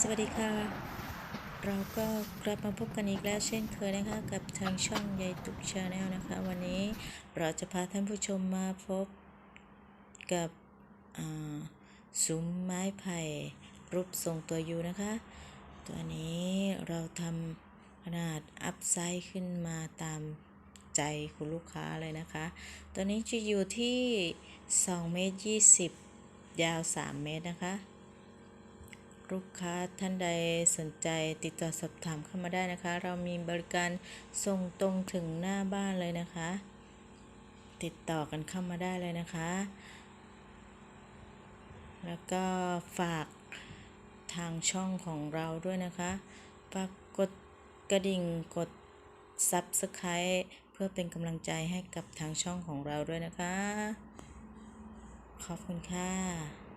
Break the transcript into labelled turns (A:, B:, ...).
A: สวัสดีค่ะ เราก็กลับมาพบกันอีกแล้วเช่นเคยนะคะ กับทางช่องยายตุกชาแนลนะคะ วันนี้เราจะพาท่านผู้ชมมาพบกับซุ้มไม้ไผ่รูปทรงตัวยูนะคะ ตัวนี้เราทำขนาดอัพไซด์ขึ้นมาตามใจคุณลูกค้าเลยนะคะ ตัวนี้จะอยู่ที่2เมตร20 ยาว 3 เมตรนะคะ ลูกค้าท่านใดสนใจติดต่อสอบถามเข้ามาได้นะคะ เรามีบริการส่งตรงถึงหน้าบ้านเลยนะคะ ติดต่อกันเข้ามาได้เลยนะคะ แล้วก็ฝากทางช่องของเราด้วยนะคะฝากกดกระดิ่งกด Subscribe เพื่อเป็นกำลังใจให้กับทางช่องของเราด้วยนะคะ ขอบคุณค่ะ